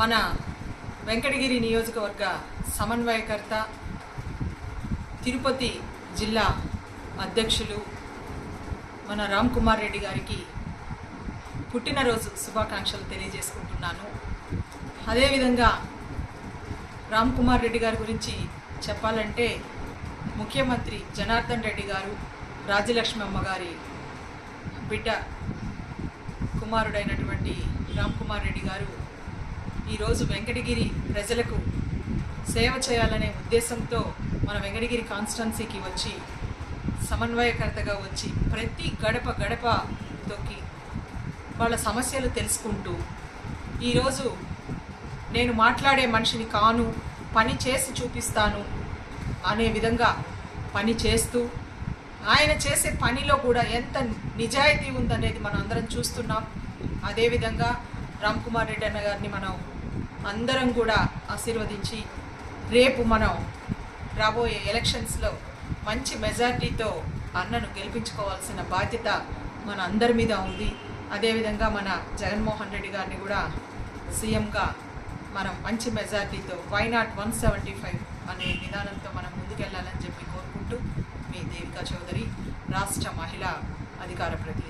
మన వెంకటగిరి నియోజకవర్గ సమన్వయకర్త తిరుపతి జిల్లా అధ్యక్షులు మన రామ్ కుమార్ రెడ్డి గారికి పుట్టినరోజు శుభాకాంక్షలు తెలియజేసుకుంటున్నాను. అదేవిధంగా రామ్ కుమార్ రెడ్డి గారి గురించి చెప్పాలంటే ముఖ్యమంత్రి జనార్దన్ రెడ్డి గారు రాజ్యలక్ష్మి అమ్మగారి బిడ్డ కుమారుడైనటువంటి రామ్ కుమార్ రెడ్డి గారు ఈరోజు వెంకటగిరి ప్రజలకు సేవ చేయాలనే ఉద్దేశంతో మన వెంకటగిరి కాన్స్టిట్యున్సీకి వచ్చి సమన్వయకర్తగా వచ్చి ప్రతి గడప గడప తొక్కి వాళ్ళ సమస్యలు తెలుసుకుంటూ ఈరోజు నేను మాట్లాడే మనిషిని కాను పని చేసి చూపిస్తాను అనే విధంగా పని చేస్తూ ఆయన చేసే పనిలో కూడా ఎంత నిజాయితీ ఉందనేది మనం అందరం చూస్తున్నాం. అదేవిధంగా రామ్ కుమార్ రెడ్డి అన్న గారిని మనం అందరం కూడా ఆశీర్వదించి రేపు మనం రాబోయే ఎలక్షన్స్లో మంచి మెజార్టీతో అన్నను గెలిపించుకోవాల్సిన బాధ్యత మన అందరి మీద ఉంది. అదేవిధంగా మన జగన్మోహన్ రెడ్డి గారిని కూడా సీఎంగా మనం మంచి మెజార్టీతో why not one seventy five అనే విధానంతో మనం ముందుకెళ్ళాలని చెప్పి కోరుకుంటూ మీ దేవికా చౌదరి రాష్ట్ర మహిళా అధికార ప్రతి